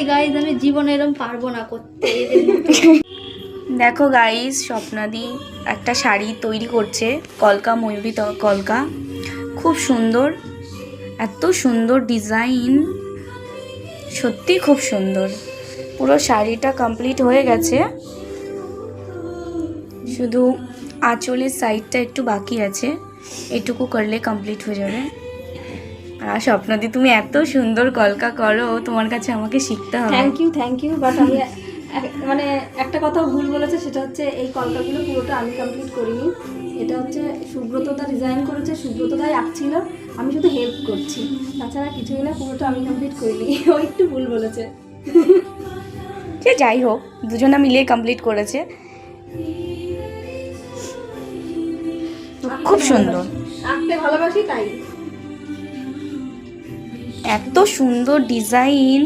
সত্যি গাইজ আমি জীবনে এরকম পারব না করতে। দেখো গাইস স্বপ্নাদি একটা শাড়ি তৈরি করছে, কলকা ময়ূরী কলকা। খুব সুন্দর, এত সুন্দর ডিজাইন সত্যি খুব সুন্দর। পুরো শাড়িটা কমপ্লিট হয়ে গেছে। শুধু আঁচলের সাইডটা একটু বাকি আছে। এটুকু করলে কমপ্লিট হয়ে যাবে। আর স্বপ্নদি তুমি এত সুন্দর কলকা করো তোমার কাছে আমাকে শিখতে হবে। Thank you thank you but আমি মানে একটা কথা ভুল বলেছে সেটা হচ্ছে এই কলকাগুলো পুরোটা আমি কমপ্লিট করিনি। এটা হচ্ছে সুব্রতদা ডিজাইন করেছে সুব্রতদাই আঁকছিল আমি শুধু হেল্প করছি। তাছাড়া কিছুই না পুরোটা আমি কমপ্লিট করিনি। ও একটু ভুল বলেছে। সে যাই হোক দুজনা মিলিয়ে কমপ্লিট করেছে। খুব সুন্দর। আঁকতে ভালোবাসি তাই। এত সুন্দর ডিজাইন